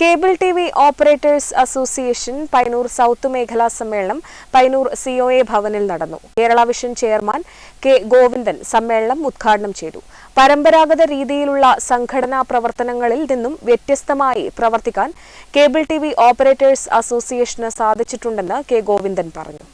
Cable T V operators association Payyanur south മേഖലാ സമ്മേളനം Payyanur A ഭവനിൽ നടന്നു. Kerala vision chairman K Govindan സമ്മേളനം ഉദ്ഘാടനം ചെയ്തു. പരമ്പരാഗത രീതിയിലുള്ള സംഘടനാ പ്രവർത്തനങ്ങളിൽ നിന്നും വ്യത്യസ്തമായി പ്രവർത്തിക്കാൻ കേബിൾ ടി വി ഓപ്പറേറ്റേഴ്സ് അസോസിയേഷന് സാധിച്ചിട്ടുണ്ടെന്ന് കെ ഗോവിന്ദൻ പറഞ്ഞു.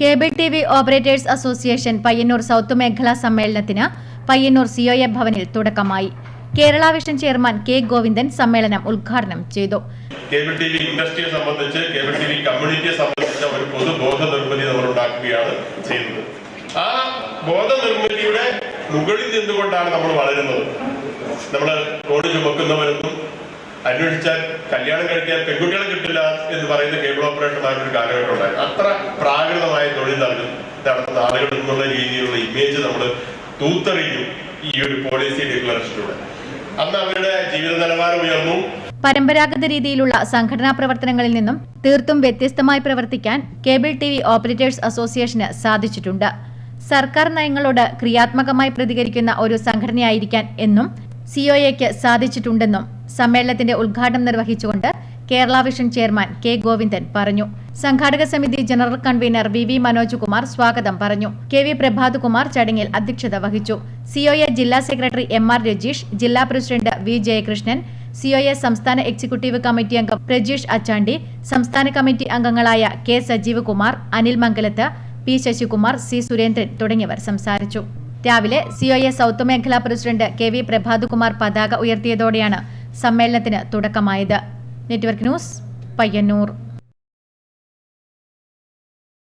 Cable T V operators association Payyanur south മേഖലാ സമ്മേളനത്തിന് പയ്യന്നൂർ സിഒഎ ഭവനിൽ തുടക്കമായി. Kerala vision chairman K Govindan സമ്മേളനം ഉദ്ഘാടനം ചെയ്തു. കേബിൾ ടി വി ഇൻഡസ്ട്രിയെ സംബന്ധിച്ച് കേബിൾ ടി വി കമ്മ്യൂണിറ്റിയെ സംബന്ധിച്ച ഒരു പൊതുബോധ നിർമ്മിതി നമ്മൾ ഉണ്ടാക്കുകയാണ് ചെയ്യുന്നത്. ആ ബോധ മുകളിൽ നിന്നുകൊണ്ടാണ് നമ്മൾ വളരുന്നത്. നമ്മൾ കോടി ചുമക്കുന്നവരൊന്നും അന്വേഷിച്ചാൽ കല്യാണം കഴിക്കാൻ പെൺകുട്ടികളെ കിട്ടില്ല എന്ന് പറയുന്ന കേബിൾ ഓപ്പറേറ്റർമാരുടെ ഒരു കാലഘട്ടം ഉണ്ടായിരുന്നു അത്ര പ്രാകൃതമായ തൊഴിൽ നടത്തുന്ന ആളുകൾ എന്നുള്ള രീതിയിലുള്ള ഇമേജ് നമ്മൾ തൂത്തെറിഞ്ഞു ഈ ഒരു പോളിസി ഡിക്ലറേഷനിലൂടെ അന്ന് അവരുടെ ജീവിത നിലവാരം ഉയർന്നു. പരമ്പരാഗത രീതിയിലുള്ള സംഘടനാ പ്രവർത്തനങ്ങളിൽ നിന്നും തീർത്തും വ്യത്യസ്തമായി പ്രവർത്തിക്കാൻ കേബിൾ ടി വി ഓപ്പറേറ്റേഴ്സ് അസോസിയേഷന് സാധിച്ചിട്ടുണ്ട്. സർക്കാർ നയങ്ങളോട് ക്രിയാത്മകമായി പ്രതികരിക്കുന്ന ഒരു സംഘടനയായിരിക്കാൻ എന്നും സിഒഎക്ക് സാധിച്ചിട്ടുണ്ടെന്നും സമ്മേളനത്തിന്റെ ഉദ്ഘാടനം നിർവഹിച്ചുകൊണ്ട് Kerala vision chairman K Govindan പറഞ്ഞു. സംഘാടക സമിതി general convener V V Manoj Kumar സ്വാഗതം പറഞ്ഞു. കെ വി പ്രഭാത് കുമാർ ചടങ്ങിൽ അധ്യക്ഷത വഹിച്ചു. സിഒഎ ജില്ലാ സെക്രട്ടറി എം ആർ രജീഷ് ജില്ലാ പ്രസിഡന്റ് വി ജയകൃഷ്ണൻ സിഒഎ സംസ്ഥാന എക്സിക്യൂട്ടീവ് കമ്മിറ്റി അംഗം പ്രജീഷ് അച്ചാണ്ടി സംസ്ഥാന കമ്മിറ്റി അംഗങ്ങളായ K Sajeev Kumar Anil Mangalath P Sasikumar C Surendran തുടങ്ങിയവർ സംസാരിച്ചു. രാവിലെ സിഒഎ സൗത്ത് മേഖലാ പ്രസിഡന്റ് കെ വി പ്രഭാതുകുമാർ പതാക ഉയർത്തിയതോടെയാണ് സമ്മേളനത്തിന് തുടക്കമായത്. Network news Payyanur.